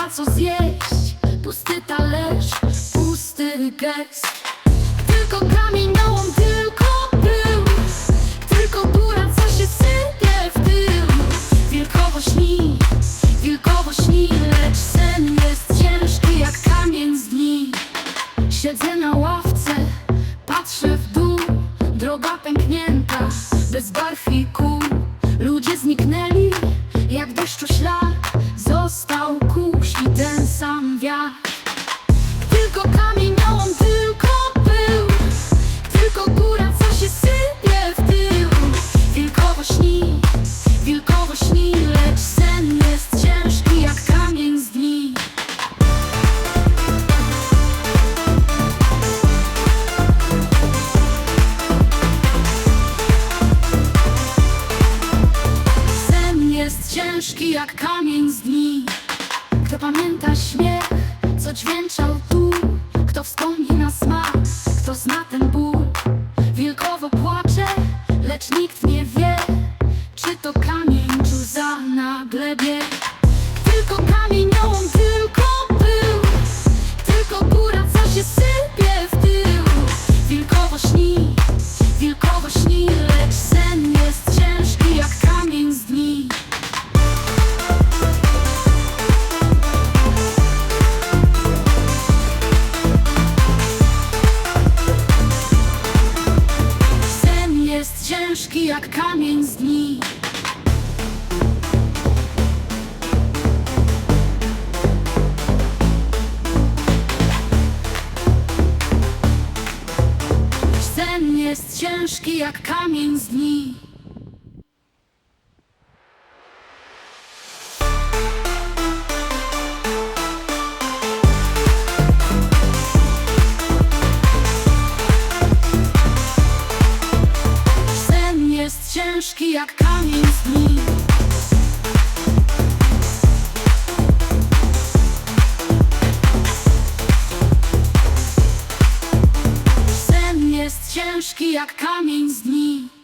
ma co zjeść. Pusty talerz, pusty gest. Tylko kamień tylko pył. Tylko góra, co się sypie w tył. Wielkowo śni, wielkowo śni Lecz sen jest ciężki jak kamień z dni. Siedzę na ławce, patrzę w dół. Droga pęknięta, bez barw i kół Ludzie zniknęli, jak deszczu ślad. Został kół i ten sam wiatr. Tylko kamieniołom, tylko pył. Tylko góra, co się sypie w tył. Wilkowo śni, wilkowo śni Lecz sen jest ciężki jak kamień z dni. Sen jest ciężki jak kamień z dni pamięta śmiech, co dźwięczał jak kamień z dni. Sen jest ciężki jak kamień z dni jak kamień z dni. Sen jest ciężki jak kamień z dni